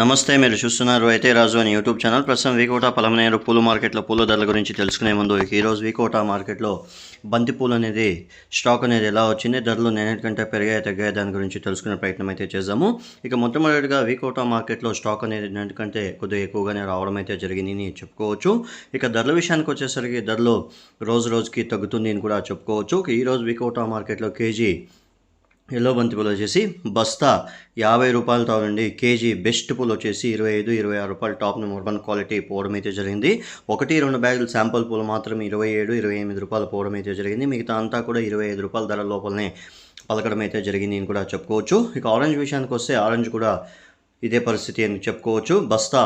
నమస్తే మీరు చూస్తున్నారు అయితే రాజు అని యూట్యూబ్ ఛానల్. ప్రస్తుతం వీకోట పలమనేరు పూల మార్కెట్లో పూల ధరల గురించి తెలుసుకునే ముందు ఈరోజు వీకోట మార్కెట్లో బంతిపూలు అనేది స్టాక్ అనేది ఎలా వచ్చింది ధరలు నేనటి కంటే పెరిగాయి తగ్గాయి దాని గురించి తెలుసుకునే ప్రయత్నం అయితే చేద్దాము. ఇక మొట్టమొదటిగా వీకోట మార్కెట్లో స్టాక్ అనేది నిన్నటి కంటే కొద్దిగా ఎక్కువగానే రావడం అయితే జరిగింది చెప్పుకోవచ్చు. ఇక ధరల విషయానికి వచ్చేసరికి ధరలు రోజు రోజుకి తగ్గుతుంది అని కూడా చెప్పుకోవచ్చు. ఈరోజు వీకోట మార్కెట్లో కేజీ ఎల్లో బంతి పూలు వచ్చేసి బస్తా యాభై రూపాయలతో నుండి కేజీ బెస్ట్ పూలు వచ్చేసి ఇరవై ఐదు ఇరవై ఆరు రూపాయలు. టాప్ నెంబర్ వన్ క్వాలిటీ పోవడం అయితే జరిగింది. ఒకటి రెండు బ్యాగులు శాంపుల్ పూలు మాత్రం ఇరవై ఏడు ఇరవై ఎనిమిది రూపాయలు పోవడం అయితే జరిగింది. మిగతా అంతా కూడా ఇరవై ఐదు రూపాయల ధర లోపలనే పలకడం అయితే జరిగింది అని కూడా చెప్పుకోవచ్చు. ఇక ఆరెంజ్ విషయానికి వస్తే ఆరెంజ్ కూడా ఇదే పరిస్థితి అని చెప్పుకోవచ్చు. బస్తా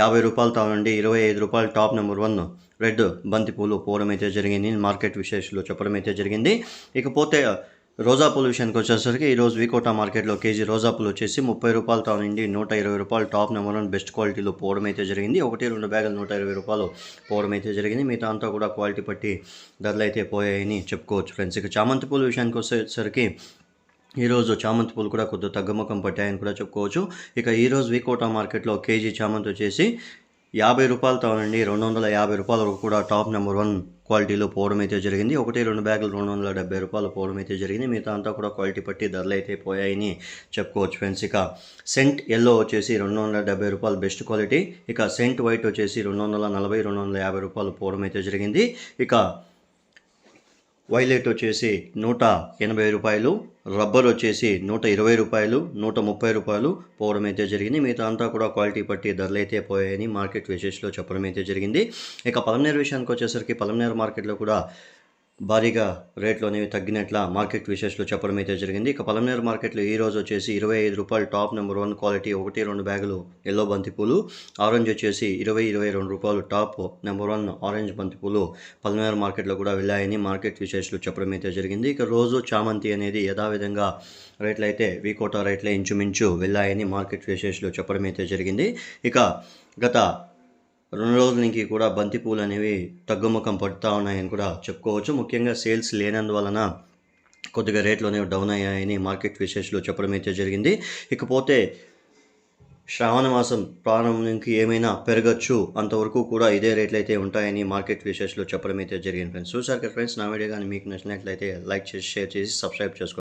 యాభై రూపాయలతో నుండి ఇరవై ఐదు రూపాయలు టాప్ నెంబర్ వన్ రెడ్ బంతి పూలు పోవడం అయితే జరిగింది. మార్కెట్ విశేషాలు చెప్పడం అయితే జరిగింది. ఇకపోతే రోజా పూలు విషయానికి వచ్చేసరికి ఈరోజు వికోటా మార్కెట్లో కేజీ రోజా పూలు వచ్చేసి ముప్పై రూపాయలతో నుండి నూట ఇరవై రూపాయలు టాప్ నెంబర్ వన్ బెస్ట్ క్వాలిటీలో పోవడం అయితే జరిగింది. ఒకటి రెండు బ్యాగులు నూట ఇరవై రూపాయలు పోవడం అయితే జరిగింది. మిగతా అంతా కూడా క్వాలిటీ పట్టి ధరలు అయితే పోయాయని చెప్పుకోవచ్చు ఫ్రెండ్స్. ఇక చామంతి పూల విషయానికి వచ్చేసరికి ఈరోజు చామంతి పూలు కూడా కొద్దిగా తగ్గుముఖం పట్టాయని కూడా చెప్పుకోవచ్చు. ఇక ఈరోజు వికోటా మార్కెట్లో కేజీ చామంతి వచ్చేసి యాభై రూపాయలతో నుండి రెండు వందల యాభై రూపాయల వరకు కూడా టాప్ నెంబర్ వన్ క్వాలిటీలో పోవడం అయితే జరిగింది. ఒకటి రెండు బ్యాగులు రెండు వందల డెబ్బై రూపాయలు పోవడం అయితే జరిగింది. మిగతా అంతా కూడా క్వాలిటీ పట్టి ధరలు అయితే పోయాయని చెప్పుకోవచ్చు ఫ్రెండ్స్. ఇక సెంట్ ఎల్లో వచ్చేసి రెండు వందల డెబ్బై రూపాయలు బెస్ట్ క్వాలిటీ. ఇక సెంట్ వైట్ వచ్చేసి రెండు వందల నలభై రెండు వందల యాభై రూపాయలు పోవడం అయితే జరిగింది. ఇక వైలెట్ వచ్చేసి నూట ఎనభై రూపాయలు రబ్బర్ వచ్చేసి నూట ఇరవై రూపాయలు నూట ముప్పై రూపాయలు పోవడం అయితే జరిగింది. మిగతా అంతా కూడా క్వాలిటీ పట్టి ధరలు అయితే పోయాయని మార్కెట్ విశేషలో చెప్పడం అయితే జరిగింది. ఇక పలమనేరు విషయానికి వచ్చేసరికి పలమనేరు మార్కెట్లో కూడా భారీగా రేట్లు అనేవి తగ్గినట్ల మార్కెట్ విశేషాలు చెప్పడం అయితే జరిగింది. ఇక పలమనేరు మార్కెట్లో ఈ రోజు వచ్చేసి ఇరవై ఐదు రూపాయలు టాప్ నెంబర్ వన్ క్వాలిటీ ఒకటి రెండు బ్యాగులు ఎల్లో బంతిపూలు ఆరెంజ్ వచ్చేసి ఇరవై ఇరవై రెండు రూపాయలు టాప్ నెంబర్ వన్ ఆరెంజ్ బంతిపూలు పలమనేరు మార్కెట్లో కూడా వెళ్ళాయని మార్కెట్ విశేషాలు చెప్పడం అయితే జరిగింది. ఇక రోజు చామంతి అనేది యథావిధంగా రేట్లు అయితే వీకోటా రేట్లే ఇంచుమించు వెళ్ళాయని మార్కెట్ విశేషాలు చెప్పడం అయితే జరిగింది. ఇక గత రెండు రోజుల నుంచి కూడా బంతి పూలు అనేవి తగ్గుముఖం పడుతూ ఉన్నాయని కూడా చెప్పుకోవచ్చు. ముఖ్యంగా సేల్స్ లేనందువలన కొద్దిగా రేట్లు అనేవి డౌన్ అయ్యాయని మార్కెట్ విశేషాలు చెప్పడం అయితే జరిగింది. ఇకపోతే శ్రావణ మాసం ప్రారంభంకి ఏమైనా పెరగచ్చు అంతవరకు కూడా ఇదే రేట్లు అయితే ఉంటాయని మార్కెట్ విశేషాలు చెప్పడం అయితే జరిగింది. ఫ్రెండ్స్ చూసారు కదా ఫ్రెండ్స్ నా వీడియో కానీ మీకు నచ్చినట్లయితే లైక్ చేసి షేర్ చేసి సబ్స్క్రైబ్ చేసుకోండి.